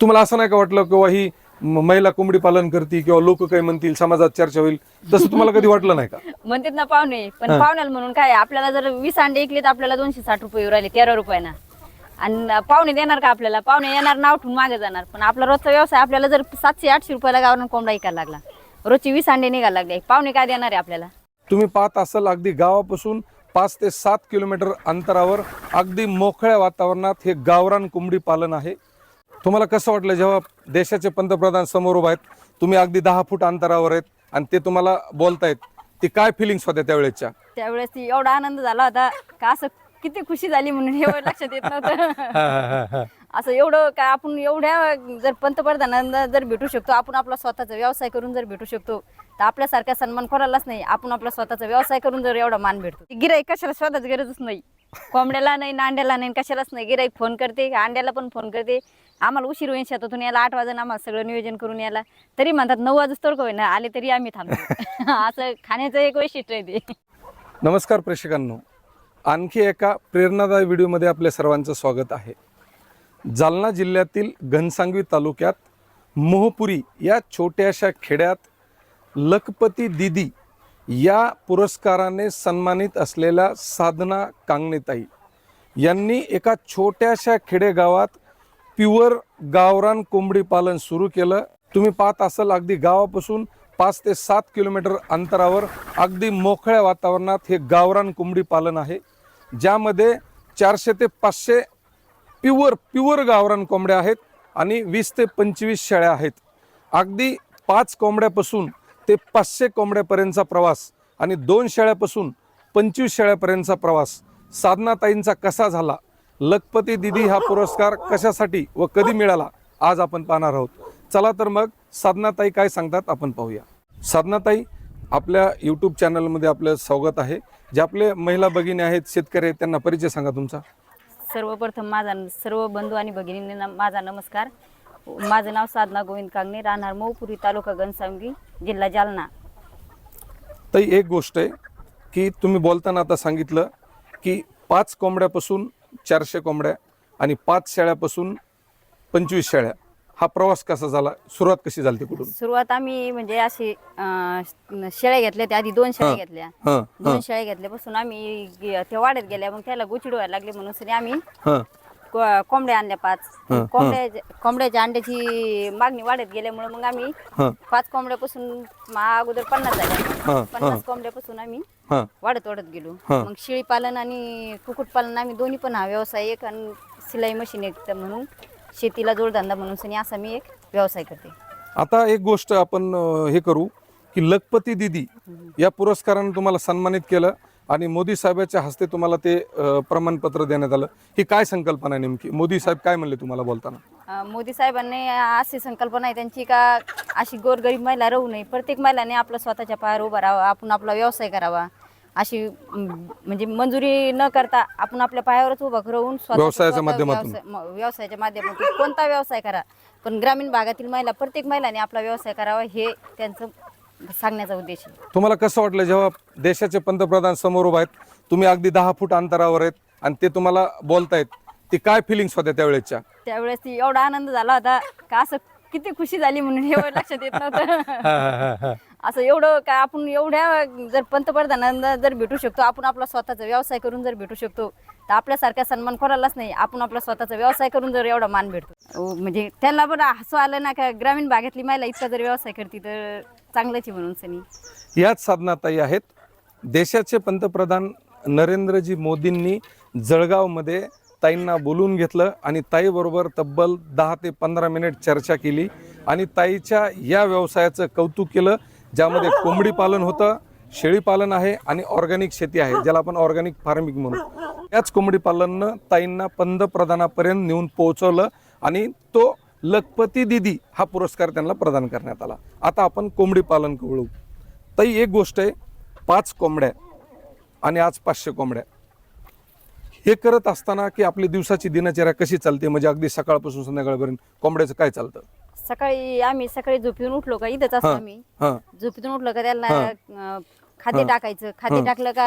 तुम्हाला असं नाही का वाटलं किंवा ही महिला कोंबडी पालन करते किंवा लोक काही म्हणतील समाजात चर्चा होईल तसं तुम्हाला कधी वाटलं नाही का? म्हणतात ना पाहुणे पण पाहुण्याला म्हणून काय आपल्याला जर वीस अंडे ऐकले तर आपल्याला दोनशे साठ रुपये येऊ राहिले तेरा रुपयाना आणि पाहुणे देणार का आपल्याला? पाहुणे येणार नाव ठेवून मागे जाणार. पण आपला रोजचा व्यवसाय आपल्याला जर सातशे आठशे रुपयाला गावरून कोंबडा ऐकायला लागला रोजची वीस अंडे निघायला लागले पाहुणे काय देणार आहे आपल्याला? तुम्ही पाहत असाल अगदी गावापासून पाच ते सात किलोमीटर अंतरावर अगदी मोकळ्या वातावरणात हे गावरान कोंबडी पालन आहे. तुम्हाला कसं वाटलं जेव्हा देशाचे पंतप्रधान समोर उभा आहेत तुम्ही अगदी दहा फूट अंतरावर आहेत आणि ते तुम्हाला बोलतायत ती काय फिलिंग्स होत्या त्यावेळेच्या त्यावेळेस ती एवढा आनंद झाला होता का असं किती खुशी झाली म्हणून हे लक्षात येत नव्हतं. असं एवढं काय आपण एवढ्या जर पंतप्रधानांना जर भेटू शकतो आपण आपला स्वतःचा व्यवसाय करून जर भेटू शकतो तर आपल्यासारखा सन्मान कोणालाच नाही. आपण आपला स्वतःचा व्यवसाय करून जर एवढा मान भेटतो. गिराईक कशाला स्वतःच गरजच नाही. कोंबड्याला नाही नांड्याला नाही कशालाच नाही. गिराईक फोन करते अंड्याला पण फोन करते. आम्हाला उशीर होईल शेतातून यायला आठ वाजून आम्हाला सगळं नियोजन करून यायला. तरी म्हणतात नऊ वाजता तर होईना आले तरी आम्ही थांबतो. असं खाण्याचं एक वैशिष्ट्य आहे ते. नमस्कार प्रेक्षकांनो. आणखी एका प्रेरणादायी व्हिडिओमध्ये आपल्या सर्वांचं स्वागत आहे. जालना जिल्ह्यातील घनसांगवी तालुक्यात मोहपुरी या छोट्याशा खेड्यात लखपती दिदी या पुरस्काराने सन्मानित असलेल्या साधना कांगणेताई यांनी एका छोट्याशा खेडेगावात प्युअर गावरान कोंबडी पालन सुरू केलं. तुम्ही पाहत असाल अगदी गावापासून पाच ते सात किलोमीटर अंतरावर अगदी मोकळ्या वातावरणात हे गावरान कोंबडी पालन आहे. ज्यामध्ये चारशे ते पाचशे प्युअर प्युअर गावरान कोंबड्या आहेत आणि वीस ते पंचवीस शेळ्या आहेत. अगदी पाच कोंबड्यापासून ते पाचशे कोंबड्यापर्यंतचा प्रवास आणि दोन शेळ्यापासून पंचवीस शेळ्यापर्यंतचा प्रवास साधनाताईंचा कसा झाला? लखपती दिदी हा पुरस्कार कशासाठी व कधी मिळाला आज आपण पाहणार आहोत. चला तर मग साधनाताई काय सांगतात आपण पाहूया. साधनाताई आपल्या यूट्यूब चॅनलमध्ये आपलं स्वागत आहे. जे आपले महिला भगिनी आहेत शेतकरी आहेत त्यांना परिचय सांगा तुमचा. सर्वप्रथम माझा सर्व बंधू आणि भगिनींना माझा नमस्कार. माझं नाव साधना गोविंद कांगणे राहणार मऊपुरी तालुका घनसावंगी जिल्हा जालना. ताई एक गोष्ट आहे की तुम्ही बोलताना आता सांगितलं की पाच कोंबड्यापासून चारशे कोंबड्या आणि पाच शेळ्यापासून पंचवीस शेळ्या. हा प्रवास कसा झाला? सुरुवात कशी झाली कुठून? सुरुवात आम्ही म्हणजे अशी अं, शेळ्या घेतल्या त्या आधी दोन शेळ्या घेतल्या. हां. दोन शेळ्या घेतल्यापासून आम्ही गे- त्या वाढत गेल्या. मग त्याला गुचिड व्हायला लागले म्हणून सनी आम्ही हां. को- कोंबड्या आणल्या पाच. हं, कोंबड्या कोंबड्याच्या अंड्याची मागणी वाढत गेल्यामुळे मग आम्ही हां. पाच कोंबड्यापासून मा- अगोदर पन्नास झाल्या. हां. पन्नास कोंबड्यापासून आम्ही हां. वाढत वाढत गेलो. हा. मग शेळी पालन आणि कुक्कुटपालन आम्ही दोन्ही पण हा व्यवसाय एक आणि सिलाई मशीन एक तर म्हणून शेतीला जोडधंदा म्हणून सनी असा मी एक व्यवसाय करते. आता एक गोष्ट आपण अं, हे करू की लखपती दिदी या पुरस्काराने तुम्हाला सन्मानित केलं आणि मोदी साहेबाच्या हस्ते तुम्हाला ते अं, प्रमाणपत्र देण्यात आलं. ही काय संकल्पना आहे नेमकी? मोदी साहेब काय म्हणले तुम्हाला बोलताना? अं, मोदी साहेबांनी अशी संकल्पना आहे त्यांची का अशी गोरगरीब महिला राहू नये. प्रत्येक महिलाने आपला स्वतःच्या पायावर उभा राहावा आपण आपला व्यवसाय करावा. अशी म्हणजे मंजुरी न करता आपण आपल्या पायावरच उभा राहून स्वतः- व्यवसायाच्या माध्यमातून. व्यवसायाच्या माध्यमातून कोणता व्यवसाय करा. पण ग्रामीण भागातील महिला प्रत्येक महिलाने आपला व्यवसाय करावा हे त्यांचं सांगण्याचा उद्देश आहे. तुम्हाला कसं वाटलं जेव्हा देशाचे पंतप्रधान समोर उभा आहेत तुम्ही अगदी दहा फूट अंतरावर आहेत आणि ते तुम्हाला बोलतायत ती काय फिलिंग्स होत्या त्यावेळेच्या त्यावेळेस ती एवढा आनंद झाला होता का असं किती खुशी झाली म्हणून हे लक्षात येत नव्हतं. असं एवढं काय आपण एवढ्या जर पंतप्रधानांना जर भेटू शकतो आपण आपला स्वतःचा व्यवसाय करून जर भेटू शकतो तर आपल्यासारखा सन्मान कोणालाच नाही. आपण आपला स्वतःचा व्यवसाय करून जर एवढा मान भेटतो. म्हणजे त्यांना पण हसू आलं ना का ग्रामीण भागातली महिला इतका जर व्यवसाय करते तर चांगलंच आहे म्हणून सनी. याच साधनाताई आहेत. देशाचे पंतप्रधान नरेंद्रजी मोदींनी जळगावमध्ये ताईंना बोलवून घेतलं आणि ताईबरोबर तब्बल दहा ते पंधरा मिनिट चर्चा केली आणि ताईच्या या व्यवसायाचं कौतुक केलं. ज्यामध्ये कोंबडी पालन होतं शेळी पालन आहे आणि ऑर्गॅनिक शेती आहे ज्याला आपण ऑर्गॅनिक फार्मिंग म्हणू. याच कोंबडी पालननं ताईंना पंतप्रधानापर्यंत नेऊन पोहोचवलं आणि तो लखपती दिदी हा पुरस्कार त्यांना प्रदान करण्यात आला. आता आपण कोंबडी पालन कळू ताई एक गोष्ट आहे पाच कोंबड्या आणि आज पाचशे कोंबड्या हे करत असताना की आपली दिवसाची दिनचर्या कशी चालते? म्हणजे अगदी सकाळपासून संध्याकाळपर्यंत कोंबड्याचं काय चालतं? सकाळी आम्ही सकाळी झोपून उठलो का इथंच असतो. आम्ही हां झोपेतून उठलं का त्याला. अं, खाद्य हा. टाकायचं खाद्य हा. टाकलं का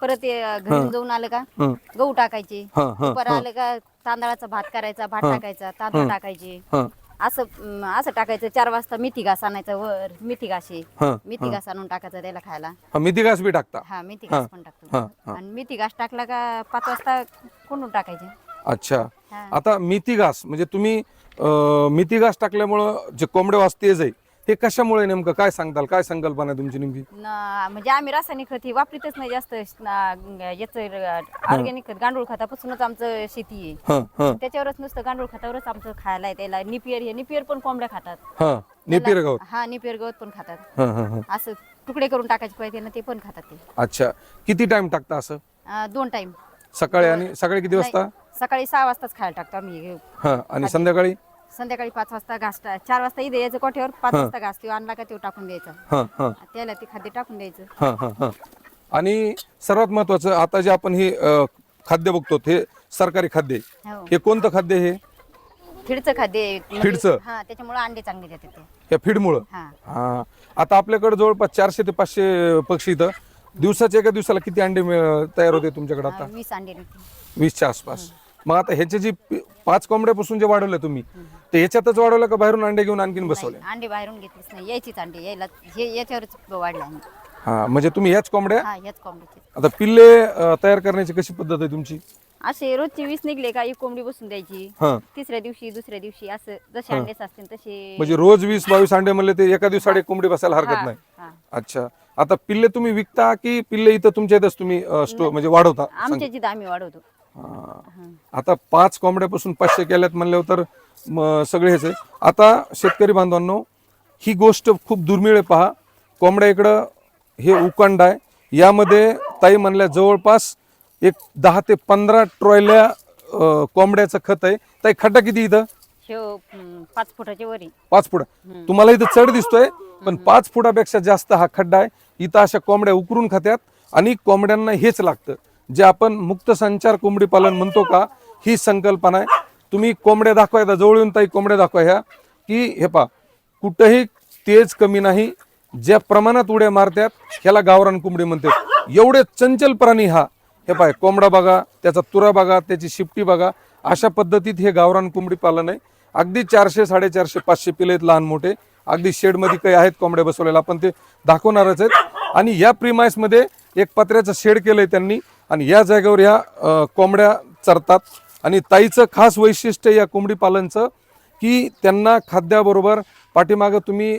परत ते, घरी. जाऊन आलं का हां गहू टाकायचे हां हां दुपार आलं का तांदळाचा भात करायचा भात. टाकायचा तांदूळ. टाकायचे हां असं अं, असं टाकायचं चार वाजता मेथी घास आणायचं वर मेथी घाशी हां मेथी घास आणून टाकायचं त्याला खायला हां मेथी घास बी टाकता हा मेथी. घास पण हा, टाकतो हा. आणि मेथी घास टाकला का पाच वाजता कोंडून टाकायचे अच्छा हा. आता मेथी घास म्हणजे तुम्ही मेथी घास टाकल्यामुळं जे कोंबडे वास तेज आहे ते कशामुळे नेमकं काय सांगताल? काय संकल्पना आहे तुमची नेमकी? न- म्हणजे आम्ही रासायनिक खत ही वापरीतच नाही जास्त याच ऑर्गॅनिक खत गांडूळ खतापासूनच आमचं शेती आहे. हां हां. त्याच्यावरच नुसतं गांडूळ खतावरच आमचं खायला आहे त्याला निपियर हे निपियर पण कोंबड्या खातात. हां नेपिर त्याला- गावात. हा निपियर गवत पण खातात. हां हां हां. असं तुकडे करून टाकायचे पाहिजे ना ते पण खातात ते. अच्छा. किती टाइम टाकता असं? अं, दोन टाइम सकाळी आणि सकाळी किती वाजता? सकाळी सहा वाजताच खायला टाकतो आम्ही. हां आणि संध्याकाळी? संध्याकाळी पाच वाजता घास चार वाजता इथे यायचं कोठ्यावर पाच. वाजता घास तो आणला का तो टाकून द्यायचा. हां हां. त्याला ते खाद्य टाकून द्यायचं. हां हां हां. आणि सर्वात महत्वाचं आता जे आपण हे अं, खाद्य बघतो हे सरकारी खाद्य आहे. हो. हे कोणतं खाद्य आहे हे? फिडचं खाद्य आहे. म्हणजे- फिडचं? हा त्याच्यामुळे अंडे चांगले देतात ते. या फीडमुळं? हा. हा. आता आपल्याकडे जवळपास चारशे ते पाचशे पक्षी इथं. दिवसाच्या एका दिवसाला किती अंडे मिळ- तयार होते तुमच्याकडे आता? वीस अंडे वीसच्या आसपास. मग आता ह्याचे जी पाच कोंबड्यापासून जे वाढवलं तुम्ही ते ह्याच्यातच वाढवलं का बाहेरून अंडे घेऊन आणखीन बसवले? अंडे बाहेरून घेतलीच नाही यायचीच अंडे. यायला हे याच्यावरच वाढले आम्ही हा म्हणजे तुम्ही ह्याच कोंबड्या? हा याच कोंबडीचे आता पिल्ले अं, तयार करण्याची कशी पद्धत आहे तुमची? असे रोजचे वीस निघले का एक कोंबडी बसून द्यायची. हा. तिसऱ्या दिवशी दुसऱ्या दिवशी असं जसे अंडे असतील तसे. म्हणजे रोज वीस बावीस अंडे म्हणले ते एका दिवसात एक कोंबडी बसायला हरकत नाही. हा. अच्छा. आता पिल्ले तुम्ही विकता की पिल्ले इथं तुमच्या इथंच तुम्ही स्टोर म्हणजे वाढवता? आमच्या जिथं आम्ही वाढवतो. आता पाच कोंबड्यापासून पाचशे केल्यात म्हणल्यावर तर म, सगळे हेच आहे. आता शेतकरी बांधवांनो ही गोष्ट खूप दुर्मिळ आहे पहा. कोंबड्या इकडं हे उकांड आहे. यामध्ये ताई म्हणल्या जवळपास एक दहा ते पंधरा ट्रॉयल्या अं, कोंबड्याचं खत आहे. ताई खड्डा किती इथं? शेव हम्म, पाच फुटाचे वरी पाच फुट. तुम्हाला इथं चढ दिसतोय पण पाच फुटापेक्षा जास्त हा खड्डा आहे. इथं अशा कोंबड्या उकरून खात्यात आणि कोंबड्यांना हेच लागतं. जे आपण मुक्त संचार कोंबडी पालन म्हणतो का ही संकल्पना आहे. तुम्ही कोंबड्या दाखवा येतात जवळ येऊन ताई कोंबड्या दाखवा ह्या. की हे पा कुठंही तेज कमी नाही ज्या प्रमाणात उड्या मारतात ह्याला गावरान कोंबडी म्हणतात. एवढे चंचल प्राणी हा. हे पाय कोंबडा बघा त्याचा तुरा बघा त्याची शिपटी बघा अशा पद्धतीत हे गावरान कोंबडी पालन आहे. अगदी चारशे साडेचारशे पाचशे पिले आहेत लहान मोठे. अगदी शेडमध्ये काही आहेत कोंबड्या बसवलेल्या आपण ते दाखवणारच आहेत. आणि या प्रिमाइसमध्ये एक पत्र्याचं शेड केलं आहे त्यांनी. आणि या जागेवर ह्या कोंबड्या चरतात. आणि ताईचं खास वैशिष्ट्य या कोंबडी पालनचं की त्यांना खाद्याबरोबर पाठीमागं तुम्ही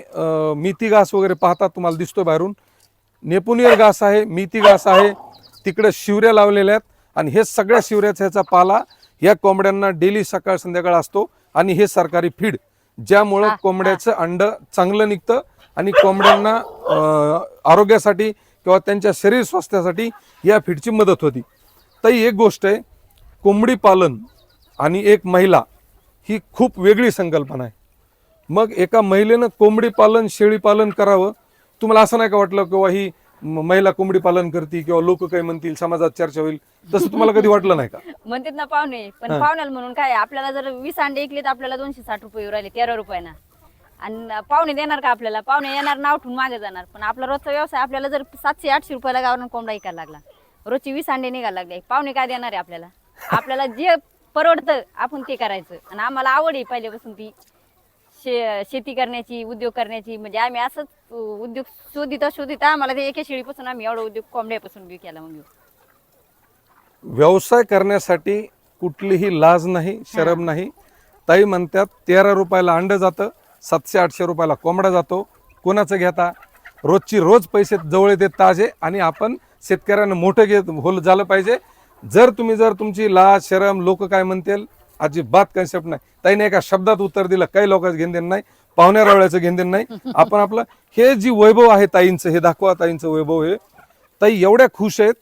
मेथी घास वगैरे पाहता तुम्हाला दिसतो बाहेरून. नेपुनियर घास आहे मेथी घास आहे तिकडे शिवऱ्या लावलेल्या आहेत. आणि हे सगळ्या शिवऱ्याचा ह्याचा पाला या कोंबड्यांना डेली सकाळ संध्याकाळ असतो. आणि हे सरकारी फीड ज्यामुळं कोंबड्याचं अंड चांगलं निघतं आणि कोंबड्यांना आरोग्यासाठी किंवा त्यांच्या शरीर स्वास्थ्यासाठी या फीडची मदत होती. तर एक गोष्ट आहे कोंबडी पालन आणि एक महिला ही खूप वेगळी संकल्पना आहे. मग एका महिलेनं कोंबडी पालन शेळी पालन करावं. तुम्हाला असं नाही का वाटलं किंवा ही महिला कोंबडी पालन करते किंवा लोक काही म्हणतील समाजात चर्चा होईल तसं तुम्हाला कधी वाटलं नाही का? म्हणतात ना पाहुणे पण पाहुण्याला म्हणून काय आपल्याला जर वीस अंडे ऐकले तर आपल्याला दोनशे साठ रुपये येऊ राहिले तेरा रुपयाना. आणि पाहुणे देणार का आपल्याला? पाहुणे येणार नाव ठेवून मागे जाणार. पण आपला रोजचा व्यवसाय आपल्याला जर सातशे आठशे रुपयाला गावरून कोंबडा ऐकायला लागला. रोजची वीस अंडे निघायला लागले. पाहुणे काय देणार आहे आपल्याला? आपल्याला जे परवडतं आपण ते करायचं. आणि आम्हाला आवड आहे पहिल्यापासून ती. शे शेती करण्याची उद्योग करण्याची. म्हणजे आम्ही असंच उद्योग शोधिता शोधिता आम्हाला ते एका शेळीपासून आम्ही एवढा उद्योग कोंबड्यापासून बी केला मग. व्यवसाय करण्यासाठी कुठलीही लाज नाही शरम नाही. ताई म्हणतात तेरा रुपयाला अंड जातं. सातशे आठशे रुपयाला कोंबडा जातो. कोणाचं घेता? रोजची रोज पैसे जवळ येते ताजे आणि आपण शेतकऱ्यांना मोठं घेत होल झालं पाहिजे. जर तुम्ही जर तुमची लाज शरम लोक काय म्हणतील? अजिबात कन्सेप्ट नाही. ताईने एका शब्दात उत्तर दिलं काही लोकांचं घेणदेण नाही पाहुण्या रावळ्याचं घेणदेण नाही. आपण आपलं हे जी वैभव आहे ताईंचं हे दाखवा ताईंचं वैभव हे. ताई एवढ्या खुश आहेत.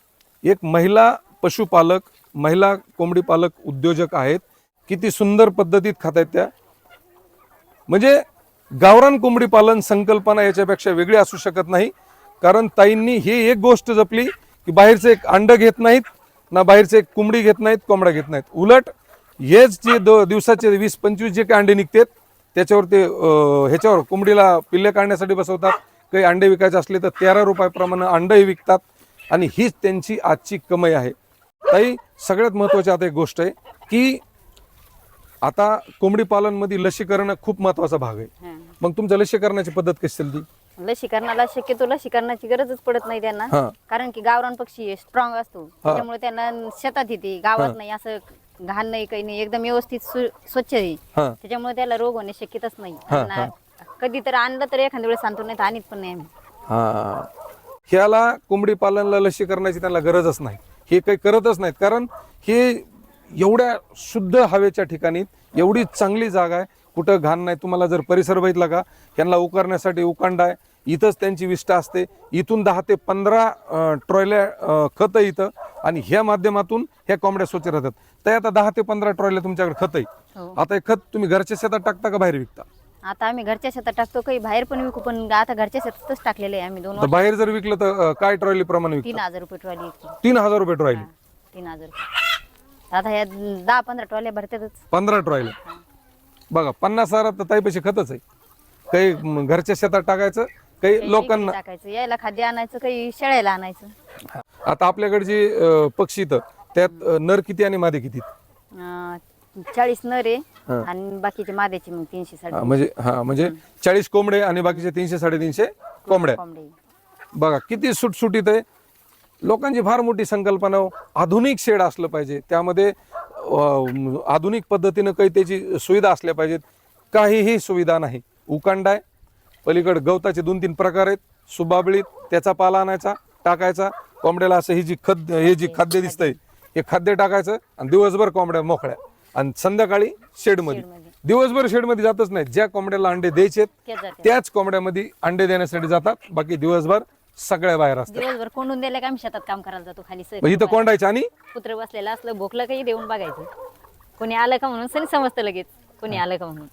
एक महिला पशुपालक महिला कोंबडी पालक उद्योजक आहेत. किती सुंदर पद्धतीत खात आहेत त्या. म्हणजे गावरान कोंबडी पालन संकल्पना याच्यापेक्षा वेगळी असू शकत नाही. कारण ताईंनी ही एक गोष्ट जपली की बाहेरचे एक अंड घेत नाहीत ना बाहेरचे एक कोंबडी घेत नाहीत कोंबडा घेत नाहीत. उलट हेच जे दो दिवसाचे वीस पंचवीस जे काही अंडे निघतात त्याच्यावर ते ह्याच्यावर कोंबडीला पिल्ले काढण्यासाठी बसवतात. काही अंडे विकायचे असले तर तेरा रुपयाप्रमाणे अंडे विकतात. आणि हीच त्यांची आजची कमाई आहे. ताई सगळ्यात महत्त्वाची आता एक गोष्ट आहे की आता कोंबडी पालनमध्ये लसीकरण खूप महत्त्वाचा भाग आहे. मग तुमच्या लसीकरणाची पद्धत कशी ती? लसीकरणाला शक्यतो लसीकरणाची गरजच पडत नाही त्यांना. हा. कारण की गावरान पक्षी स्ट्रॉंग असतो. त्याच्यामुळे त्यांना शेतात येते गावात नाही असं घाण नाही काही नाही एकदम व्यवस्थित सु- स्वच्छ आहे. हा. त्याच्यामुळे त्याला रोग होणे शक्यताच नाही. हा, आणि कधी तर आणलं तर एखाद्या वेळेस सांगतो नाही तर आणत पण नाही आम्ही. हा. ह्याला कोंबडी पालनला लसीकरणाची त्यांना गरजच नाही. हे काही करतच नाहीत. कारण हे एवढ्या शुद्ध हवेच्या ठिकाणी एवढी चांगली जागा आहे. कुठं घाण नाही. तुम्हाला जर परिसर बघितला का यांना उकारण्यासाठी उकांडा आहे. इथंच त्यांची विष्ठा असते. इथून दहा ते पंधरा ट्रॉयल्या खत आहे इथं आणि ह्या माध्यमातून ह्या कोंबड्या स्वच्छ राहतात. तर आता दहा ते पंधरा ट्रॉयल्या तुमच्याकडे खत आहे हो. आता हे खत तुम्ही घरच्या शेतात टाकता का बाहेर विकता? आता आम्ही घरच्या शेतात टाकतो. काही बाहेर पण विकू पण आता घरच्या शेतातच टाकलेले आहे आम्ही दोन तर बाहेर जर विकलं तर काय ट्रॉयली प्रमाणे विकता? तीन हजार रुपये ट्रॉली विकतो. तीन हजार रुपये ट्रॉयली. तीन हजार रुपये. आता ह्या दहा पंधरा ट्रॉल्या भरतातच. पंधरा ट्रॉयला. बघा पन्नास हजार तर ताईपाशी खतच आहे. काही म, घरच्या शेतात टाकायचं काही लोकांना टाकायचं यायला खाद्य आणायचं काही शेळ्याला आणायचं. आता आपल्याकडे जे अं, पक्षी इथं त्यात अं, नर किती आणि मादे किती? अं, चाळीस नर आहे हा. आणि बाकीचे माद्याचे मग तीनशे हा, साडे म्हणजे हा म्हणजे चाळीस कोंबडे आणि बाकीचे तीनशे साडेतीनशे कोंबड्या. कोंबडे. बघा किती सुटसुटीत आहे. लोकांची फार मोठी संकल्पना. आधुनिक शेड असलं पाहिजे. त्यामध्ये आधुनिक पद्धतीनं काही त्याची सुविधा असल्या पाहिजेत. काहीही सुविधा नाही. उकांडा आहे. पलीकडे गवताचे दोन तीन प्रकार आहेत. सुबाबळीत त्याचा पाला आणायचा टाकायचा. कोंबड्याला असं ही जी खद हे जी खाद्य दिसतंय हे खाद्य टाकायचं आणि दिवसभर कोंबड्या मोकळ्या. आणि संध्याकाळी शेडमध्ये. दिवसभर शेडमध्ये जातच नाही ज्या कोंबड्याला अंडे द्यायचे. त्याच कोंबड्यामध्ये अंडे देण्यासाठी जातात. बाकी दिवसभर सगळ्या बाहेर असतात. दिवसभर कोंडून दिल्या का आम्ही शेतात काम करायला जातो खाली मग इथं कोंडायचे आणि? कुत्र बसलेलं असलं भोकलं काही देऊन बघायचं. कोणी आलं का म्हणून सनी समजतं लगेच. कोणी आलं का म्हणून.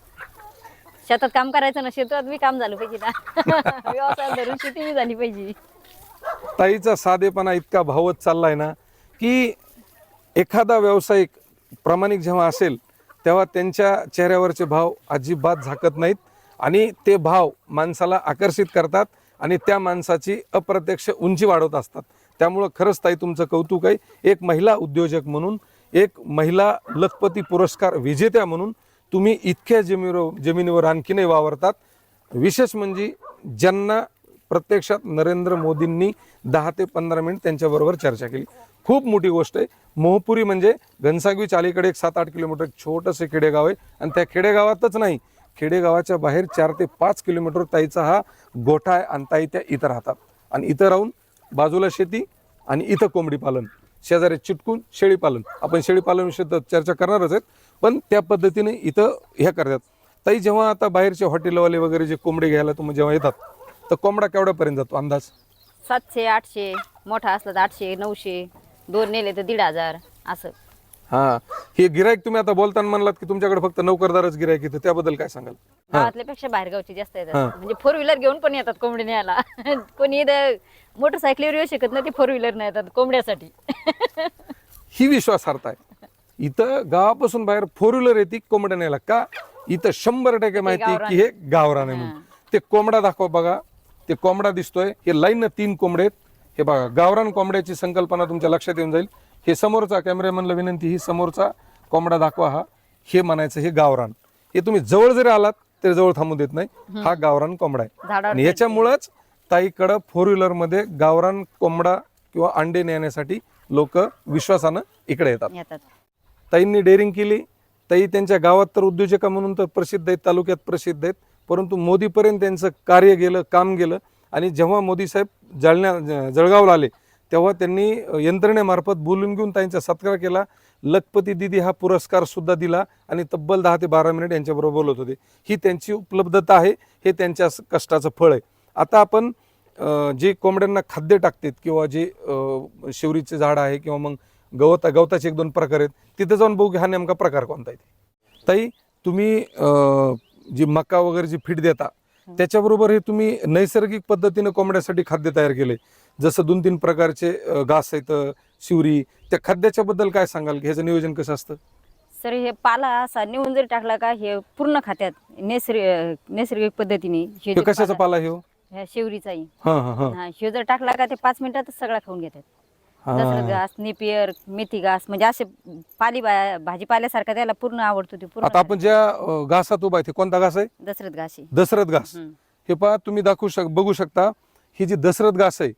शेतात काम करायचं ना शेतात बी काम झालं पाहिजे ना. व्यवसाय धरून शेती बी झाली पाहिजे. ताईचा साधेपणा इतका भावत चाललाय ना की एखादा व्यावसायिक प्रामाणिक जेव्हा असेल तेव्हा त्यांच्या चेहऱ्यावरचे भाव अजिबात झाकत नाहीत आणि ते भाव माणसाला आकर्षित करतात. आणि त्या माणसाची अप्रत्यक्ष उंची वाढवत असतात. त्यामुळं खरंच ताई तुमचं कौतुक आहे. एक महिला उद्योजक म्हणून एक महिला लखपती पुरस्कार विजेत्या म्हणून तुम्ही इतक्या जमिनीवर जमिनीवर आणखीनही वावरतात. विशेष म्हणजे ज्यांना प्रत्यक्षात नरेंद्र मोदींनी दहा ते पंधरा मिनिट त्यांच्याबरोबर चर्चा केली. खूप मोठी गोष्ट आहे. मोहपुरी म्हणजे घनसागवी अलीकडे एक सात आठ किलोमीटर छोटंसं खेडेगाव आहे. आणि त्या खेडेगावातच नाही खेडेगावाच्या बाहेर चार ते पाच किलोमीटर ताईचा हा गोठा आहे आणि ताई त्या इथं राहतात. आणि इथं राहून बाजूला शेती आणि इथं कोंबडी पालन शेजारी चिटकून शेळी पालन. आपण शेळी तर चर्चा करणारच आहेत पण त्या पद्धतीने इथं हे करतात. ताई जेव्हा आता बाहेरचे हॉटेलवाले वगैरे जे कोंबडे घ्यायला तुम्ही जेव्हा येतात तर कोंबडा केवढ्यापर्यंत जातो अंदाज? सातशे आठशे मोठा असला तर आठशे नऊशे दोन नेले तर दीड हजार असं. हा. हे गिरायक तुम्ही आता बोलताना म्हणलात की तुमच्याकडे फक्त नौकरदारच गिरायक येतं. त्याबद्दल काय सांगाल? गावातल्या पेक्षा बाहेरगावची जास्त हा. येतात म्हणजे फोर व्हीलर घेऊन पण येतात कोंबडी न्यायला कोणी इथं मोटरसायकलीवर येऊ शकत नाही ते फोर व्हीलर नाही येतात कोंबड्यासाठी. ही विश्वासार्हता आहे. इथं गावापासून बाहेर फोर व्हीलर येते कोंबड्या न्यायला का? इथं शंभर टक्के माहिती आहे की हे गावरान आहे म्हणून. ते कोंबडा दाखवा बघा. ते कोंबडा दिसतोय. हे लाईन तीन कोंबडे आहेत. हे बघा गावरान कोंबड्याची संकल्पना तुमच्या लक्षात येऊन जाईल. हे समोरचा कॅमेरामॅनला विनंती ही समोरचा कोंबडा दाखवा हा. हे म्हणायचं हे गावरान. हे तुम्ही जवळ जरी आलात तरी जवळ थांबू देत नाही. हा गावरान कोंबडा आहे. आणि याच्यामुळंच ताईकडं फोर व्हीलरमध्ये गावरान कोंबडा किंवा अंडे नेण्यासाठी लोक विश्वासानं इकडे येतात. ताईंनी डेअरिंग केली. ताई त्यांच्या गावात तर उद्योजका म्हणून तर प्रसिद्ध आहेत तालुक्यात प्रसिद्ध आहेत. परंतु मोदीपर्यंत त्यांचं कार्य गेलं काम गेलं. आणि जेव्हा मोदी साहेब जालन्या ज- जळगावला आले तेव्हा त्यांनी यंत्रणेमार्फत बोलून घेऊन ताईंचा सत्कार केला. लखपती दिदी हा पुरस्कारसुद्धा दिला आणि तब्बल दहा ते बारा मिनिट यांच्याबरोबर बोलत होते. ही त्यांची उपलब्धता आहे हे त्यांच्या कष्टाचं फळ आहे. आता आपण जे कोंबड्यांना खाद्य टाकतात किंवा जे शेवरीचे शिवरीचे झाड आहे किंवा मग गवता गवताचे एक दोन प्रकार आहेत तिथे जाऊन बघू की हा नेमका प्रकार कोणता आहे. ताई तुम्ही जी मका वगैरे जी फीड देता त्याच्याबरोबर हे तुम्ही नैसर्गिक पद्धतीनं कोंबड्यासाठी खाद्य तयार केले जसं दोन तीन प्रकारचे घास आहेत शिवरी त्या खाद्याच्या बद्दल काय सांगाल? की ह्याचं नियोजन कसं असतं? सर हे पाला असा नेऊन जरी टाकला का हे पूर्ण खात्यात नैसर्गिक नैसर्गिक पद्धतीने हे जे कशाचा पाला- हे हो? ह्या शेवरीचाही. हा हा हा. हा जर टाकला का ते पाच मिनिटातच सगळा खाऊन घेतात. दसरथ घास नेपियर मेथी घास म्हणजे असे पाली भाजीपाल्यासारखा त्याला पूर्ण आवडतो ते पूर्ण आता आपण ज्या घासात उभा आहे ते कोणता घास आहे? दसरथ घाशी दशरथ घास. हे पहा तुम्ही दाखवू शक बघू शकता ही जी दशरथ घास आहे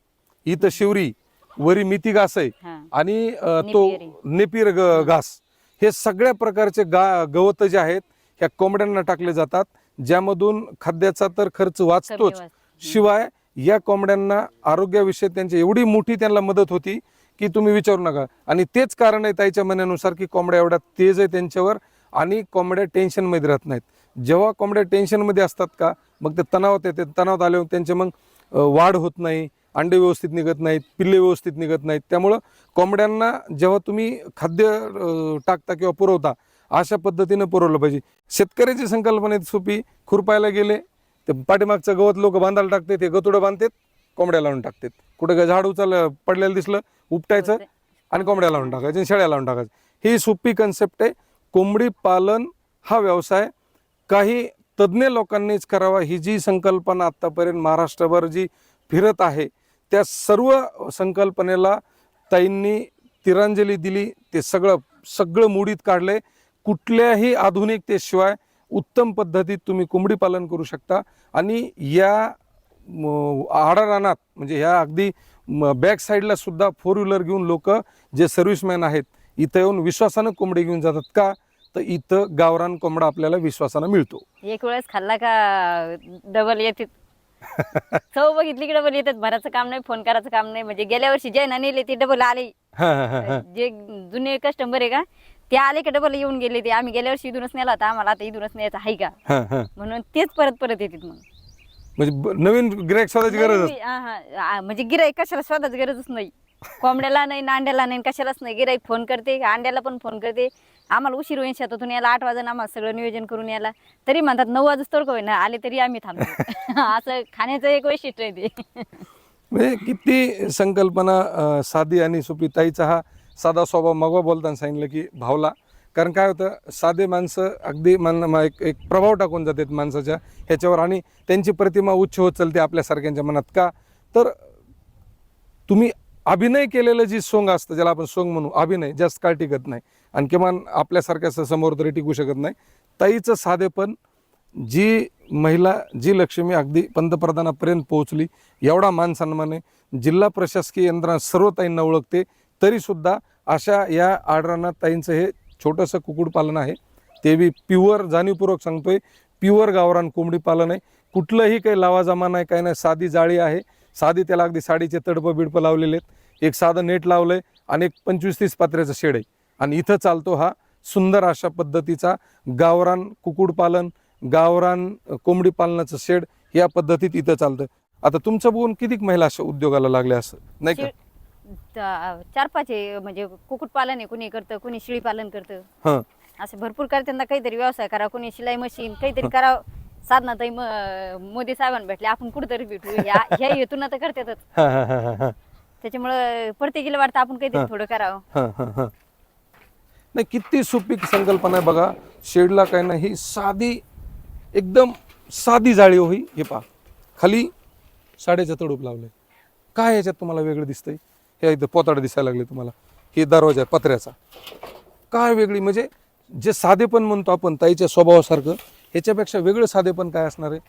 इथं शिवरी वरी मिती घास आहे. आणि तो ग- घास. हे सगळ्या प्रकारचे गा गवत जे आहेत ह्या कोंबड्यांना टाकले जातात ज्यामधून खाद्याचा तर खर्च वाचतोच. वाचतो. शिवाय या कोंबड्यांना आरोग्याविषयी त्यांची एवढी मोठी त्यांना मदत होती की तुम्ही विचारू नका. आणि तेच कारण आहे ताईच्या म्हणण्यानुसार की कोंबड्या एवढ्या तेज आहे त्यांच्यावर आणि कोंबड्या टेन्शनमध्ये राहत नाहीत. जेव्हा कोंबड्या टेन्शनमध्ये असतात का मग ते तणावात येते तणावात आल्यावर त्यांचे मग वाढ होत नाही अंडे व्यवस्थित निघत नाहीत पिल्ले व्यवस्थित निघत नाहीत. त्यामुळं कोंबड्यांना जेव्हा तुम्ही खाद्य टाकता किंवा पुरवता अशा पद्धतीनं पुरवलं पाहिजे. शेतकऱ्याची संकल्पना आहे सोपी. खुरपायला गेले ते पाठीमागचं गवत लोक बांधायला टाकते ते गतुडं बांधतात कोंबड्या लावून टाकतात. कुठं काय झाड उचल पडलेलं दिसलं उपटायचं आणि कोंबड्या लावून टाकायचं आणि शेळ्या लावून टाकायचं ही सोपी कन्सेप्ट आहे. कोंबडी पालन हा व्यवसाय काही तज्ज्ञ लोकांनीच करावा. ही जी संकल्पना आत्तापर्यंत महाराष्ट्रभर जी फिरत आहे त्या सर्व संकल्पनेला ताईंनी तिरांजली दिली. ते सगळं सगळं मुडीत काढलंय कुठल्याही आधुनिकतेशिवाय उत्तम पद्धतीत तुम्ही कोंबडी पालन करू शकता. आणि या आडारानात म्हणजे ह्या अगदी बॅक साईडला सुद्धा फोर व्हीलर घेऊन लोक जे सर्व्हिसमॅन आहेत इथं येऊन विश्वासानं कोंबडी घेऊन जातात का? तर इथं गावरान कोंबडा आपल्याला विश्वासानं मिळतो. एक वेळेस खाल्ला का डबल येते चव बघितली की डबल येतात. भराचं काम नाही फोन करायचं काम नाही. म्हणजे गेल्या वर्षी जे ना नेले ते डबल आले. जे जुने कस्टमर आहे का ते आले का डबल येऊन गेले ते. आम्ही गेल्या वर्षी इथूनच नेला होता. आम्हाला आता इथूनच न्यायचं आहे का. म्हणून तेच परत परत येतात मग. म्हणजे ब- नवीन गिरायक शोधायची गरज हा, हा. आ, म्हणजे गिराईक कशाला शोधायची गरजच नाही. कोंबड्याला नाही नांड्याला नाही कशालाच नाही. गिराईक फोन करते अंड्याला पण फोन करते. आम्हाला उशीर होईल शेतातून यायला आठ वाजून आम्हाला सगळं नियोजन करून यायला. तरी म्हणतात नऊ वाजूच तर ना आले तरी आम्ही थांबतो. असं खाण्याचं एक वैशिष्ट्य आहे ते. म्हणजे किती संकल्पना अं, साधी आणि सोपी. ताईचा हा साधा स्वभाव मगवा बोलताना सांगितलं की भावला कारण काय होतं साधे माणसं अगदी मन एक एक प्रभाव टाकून जातात माणसाच्या ह्याच्यावर आणि त्यांची प्रतिमा उच्च होत चालते आपल्यासारख्यांच्या मनात. का? तर तुम्ही अभिनय केलेलं जी सोंग असतं ज्याला आपण सोंग म्हणू अभिनय जास्त काळ टिकत नाही. आणि किमान आपल्यासारख्या समोर तरी टिकू शकत नाही. ताईचं साधेपण जी महिला जी लक्ष्मी अगदी पंतप्रधानापर्यंत पोहोचली एवढा मान सन्मान आहे. जिल्हा प्रशासकीय यंत्रणा सर्व ताईंना ओळखते. तरीसुद्धा अशा या आडरानात ताईंचं हे छोटंसं कुक्कुटपालन आहे. ते बी प्युअर जाणीवपूर्वक सांगतोय प्युअर गावरान कोंबडी पालन आहे. कुठलंही काही लावाजमा नाही काही नाही. साधी जाळी आहे. साधी त्याला अगदी साडीचे तडपं बिडपं लावलेले आहेत. एक साधं नेट लावलं आहे आणि एक पंचवीस तीस पात्र्याचं शेड आहे. आणि इथं चालतो हा सुंदर अशा पद्धतीचा गावरान कुक्कुटपालन गावरान कोंबडी पालनाचं शेड या पद्धतीत इथं चालतं. आता तुमचं बघून किती महिला अशा उद्योगाला लागल्या असं? नाही का? चार पाच आहे म्हणजे कुक्कुट पालन आहे कुणी करतं कुणी शेळी पालन करतं. हां. असं भरपूर करताना काहीतरी व्यवसाय करा कोणी शिलाई मशीन काहीतरी करावं साधना ताई म- मोदी साहेबांना भेटले आपण कुठेतरी भेटू. ह्या ह्या हेतून आता करतातच. हां हां हां हां त्याच्यामुळं प्रत्येकीला वाटतं आपण काहीतरी थोडं करावं. हां हां हां. नाही किती सोपी संकल्पना आहे बघा. शेडला काय नाही ही साधी एकदम साधी जाळी होई. हे पहा. खाली साडेचं तडूप लावलंय. काय याच्यात तुम्हाला वेगळं दिसतंय? हे इथं पोताड दिसायला लागले तुम्हाला. हे दरवाजा आहे पत्र्याचा. काय वेगळी? म्हणजे जे साधेपण म्हणतो आपण ताईच्या स्वभावासारखं ह्याच्यापेक्षा वेगळं साधेपण काय असणार आहे?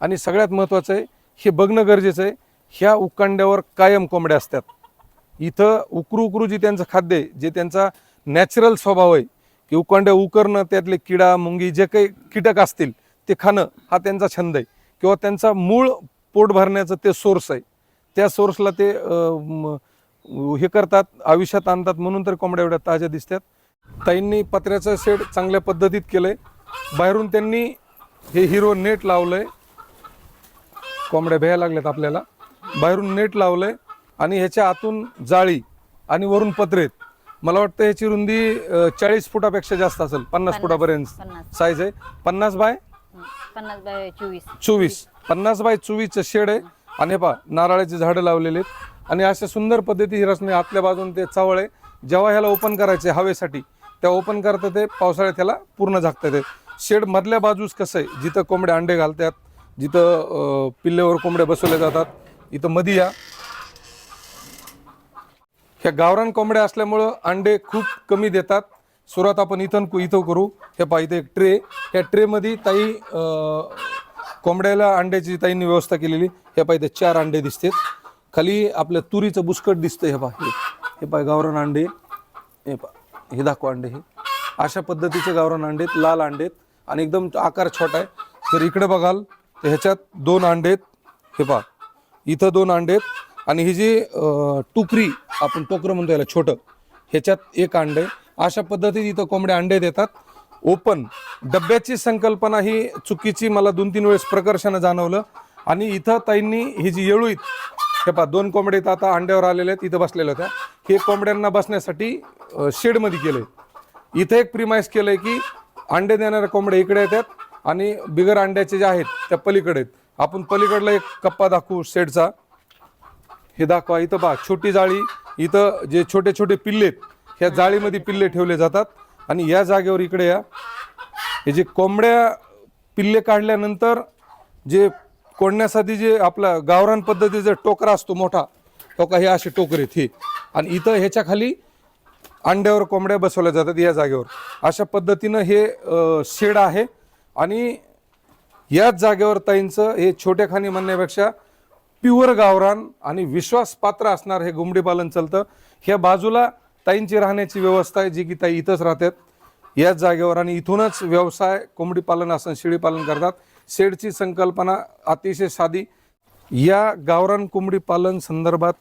आणि सगळ्यात महत्त्वाचं आहे हे बघणं गरजेचं आहे ह्या उकांड्यावर कायम कोंबड्या असतात. इथं उकरू उकरू जी त्यांचं खाद्य आहे जे त्यांचा नॅचरल स्वभाव आहे की उकांड्या उकरणं त्यातले किडा मुंगी जे काही कीटक असतील ते खाणं हा त्यांचा छंद आहे. किंवा त्यांचा मूळ पोट भरण्याचं ते सोर्स आहे. त्या सोर्सला ते अं, म, हे करतात आयुष्यात आणतात म्हणून तर कोंबड्या एवढ्या ताज्या दिसतात. ताईंनी पत्र्याचं शेड चांगल्या पद्धतीत केलंय. बाहेरून त्यांनी हे हिरो नेट लावलंय. कोंबड्या भ्यायला लागल्यात आपल्याला. बाहेरून नेट लावलंय आणि ह्याच्या आतून जाळी आणि वरून पत्रेत मला वाटतं ह्याची रुंदी चाळीस फुटापेक्षा जास्त असेल पन्नास फुटापर्यंत. साईज आहे. पन्नास बाय. पन्नास बाय चोवीस. चोवीस. पन्नास बाय चोवीसचं शेड आहे. आणि पहा नारळाची झाडं लावलेली आहेत. आणि अशा सुंदर पद्धती ही रचना आतल्या बाजून ते चावळ आहे जेव्हा ह्याला ओपन करायचे हवेसाठी त्या ओपन करता ते पावसाळ्यात ह्याला पूर्ण झाकता येते. शेड मधल्या बाजूस कसं आहे? जिथं कोंबड्या अंडे घालतात जिथं पिल्लेवर कोंबड्या बसवल्या जातात इथं मधी या. ह्या गावरान कोंबड्या असल्यामुळं अंडे खूप कमी देतात. सुरुवात आपण इथं इथं करू. हे पाहिजे एक ट्रे. ह्या ट्रेमध्ये ताई कोंबड्याला अंड्याची ताईंनी व्यवस्था केलेली. हे पाहिजे चार अंडे दिसतात. खाली आपल्या तुरीचं बुस्कट दिसतं हे पा हे. हे पाय गावरान अंडे. हे पहा हे दाखवा अंडे हे. अशा पद्धतीचे गावरान अंडेत लाल अंडे आहेत. आणि एकदम आकार छोटा आहे. तर इकडे बघाल तर ह्याच्यात दोन अंडे आहेत. हे पा इथं दोन अंडे आहेत. आणि ही जी टुकरी आपण टोकरं म्हणतो याला छोटं ह्याच्यात एक अंडे अशा पद्धतीत इथं कोंबड्या अंडे देतात. ओपन डब्याची संकल्पना ही चुकीची मला दोन तीन वेळेस प्रकर्षानं जाणवलं. आणि इथं ताईंनी ही जी येळूईत हे पहा दोन कोंबड्या इथं आता अंड्यावर आलेले आहेत इथं बसलेल्या होत्या. हे कोंबड्यांना बसण्यासाठी शेडमध्ये शेडमध्ये आहे इथं एक प्रिमाइस केलंय की अंडे देणाऱ्या कोंबड्या इकडे येतात आणि बिगर अंड्याचे जे आहेत त्या पलीकडे आहेत. आपण पलीकडला एक कप्पा दाखवू शेडचा. हे दाखवा इथं पहा छोटी जाळी इथं जे छोटे छोटे पिल्ले आहेत ह्या जाळीमध्ये पिल्ले ठेवले जातात. आणि या जागेवर इकडे या. हे जे कोंबड्या पिल्ले काढल्यानंतर जे कोंडण्यासाठी जे आपला गावरान पद्धतीचा टोकरा असतो मोठा टोका हे अशी टोकरीत आहेत आणि इथं ह्याच्या खाली अंड्यावर कोंबड्या बसवल्या जातात या जागेवर. अशा पद्धतीनं हे शेड आहे. आणि याच जागेवर ताईंचं हे छोट्या खाणी म्हणण्यापेक्षा प्युअर गावरान आणि विश्वासपात्र असणार हे गुंबडी पालन चालतं. ह्या बाजूला ताईंची राहण्याची व्यवस्था आहे जी की ताई इथंच राहतात. याच जागेवर आणि इथूनच व्यवसाय कोंबडी पालन असं शेळी पालन करतात. शेडची संकल्पना अतिशय साधी. या गावरान कोंबडी पालन संदर्भात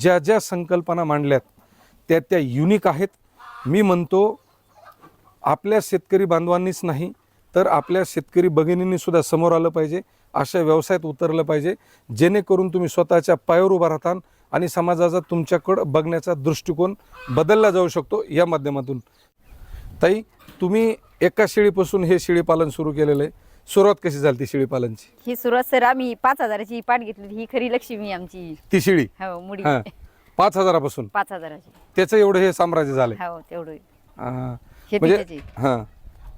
ज्या ज्या संकल्पना मांडल्यात त्या त्या युनिक आहेत. मी म्हणतो आपल्या शेतकरी बांधवांनीच नाही तर आपल्या शेतकरी भगिनींनीसुद्धा समोर आलं पाहिजे अशा व्यवसायात उतरलं पाहिजे जेणेकरून तुम्ही स्वतःच्या पायावर उभा राहता आणि समाजाचा तुमच्याकडं बघण्याचा दृष्टिकोन बदलला जाऊ शकतो या माध्यमातून. ताई तुम्ही एका शेळीपासून हे शेळीपालन सुरू केलेलं आहे. सुरुवात कशी झाली ती शेळीपालनची? ही सुरुवात सर आम्ही पाच हजाराची पाठ घेतली ही खरी लक्ष्मी आहे आमची. ती शेळी? हो मुडी. हां. पाच हजारापासून? पाच हजाराची. त्याचं एवढं हे साम्राज्य झालंय? हो तेवढं. हां. शेती म्हणजे त्याची. हां.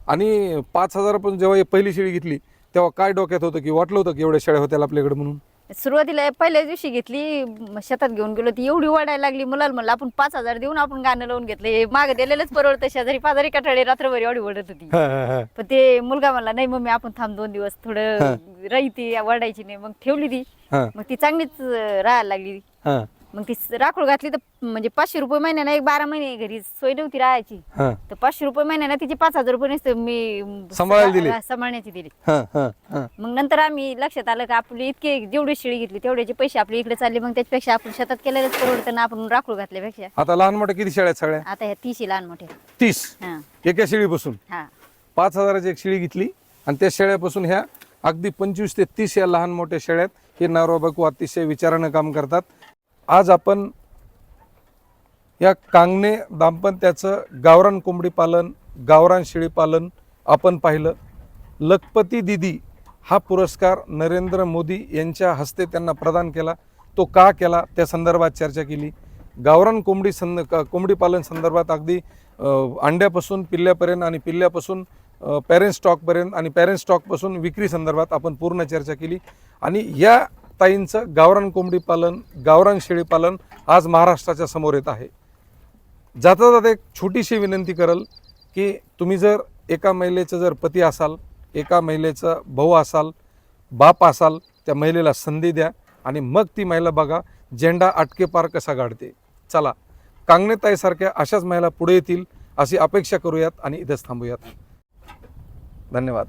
आणि पाच हजारापासून जेव्हा ही पहिली शेळी घेतली तेव्हा काय डोक्यात होतं की वाटलं होतं की एवढ्या शेळ्या होत्या आपल्याकडे म्हणून? सुरुवातीला पहिल्याच दिवशी घेतली शेतात घेऊन गेलो ती एवढी वाढायला लागली मुलाला म्हणलं आपण पाच हजार देऊन आपण गाणं लावून घेतले. माग दिलेलंच परवडतं शेजारी पाजारी कठाळे रात्रभर एवढी ओढत होती. पण ते मुलगा म्हणला नाही मम्मी आपण थांब दोन दिवस थोडं राही ती वडायची नाही. मग ठेवली ती. हां. मग ती चांगलीच राहायला लागली. हां. मग ती राखोळ घातली तर म्हणजे पाचशे रुपये महिन्यानं एक बारा महिने घरी सोय नव्हती राहायची. हां. तर पाचशे रुपये महिन्यानं तिचे पाच हजार रुपये नसते मी सांभाळायला दिले? सांभाळण्याची दिली. हां हां हां. मग नंतर आम्ही लक्षात आलं का आपली इतके जेवढी शेळी घेतली तेवढ्याचे पैसे आपले इकडे चालले. मग त्याच्यापेक्षा आपण शेतात केलेलंच परवडतं ना आपण राखोळ घातल्यापेक्षा. आता लहान मोठ्या किती शेळ्या आहेत सगळ्या? आता ह्या तीसही लहान मोठे. तीस? हा. एका शेळीपासून? हा. पाच हजाराची एक शेळी घेतली आणि त्या शेळ्यापासून ह्या अगदी पंचवीस ते तीस या लहान मोठ्या शेळ्यात हे नवरा बायको अतिशय विचारानं काम करतात. आज आपण या कांगणे दाम्पत्याचं गावरान कोंबडी पालन गावरान शेळी पालन आपण पाहिलं. लखपती दिदी हा पुरस्कार नरेंद्र मोदी यांच्या हस्ते त्यांना प्रदान केला. तो का केला? त्या संदर्भात चर्चा केली. गावरान कोंबडी संद कोंबडी पालन संदर्भात अगदी अंड्यापासून पिल्ल्यापर्यंत आणि पिल्ल्यापासून पॅरेंट स्टॉकपर्यंत आणि पॅरेंट स्टॉकपासून विक्री संदर्भात आपण पूर्ण चर्चा केली. आणि या ताईंचं गावरान कोंबडी पालन गावरान शेळी पालन आज महाराष्ट्राच्या समोर येत आहे. जाता जाता एक छोटीशी विनंती करल की तुम्ही जर एका महिलेचं जर पती असाल एका महिलेचा भाऊ असाल बाप असाल त्या महिलेला संधी द्या आणि मग ती महिला बघा झेंडा अटके पार कसा गाडते. चला कांगणेताईसारख्या अशाच महिला पुढे येतील अशी अपेक्षा करूयात आणि इथेच थांबूयात. धन्यवाद.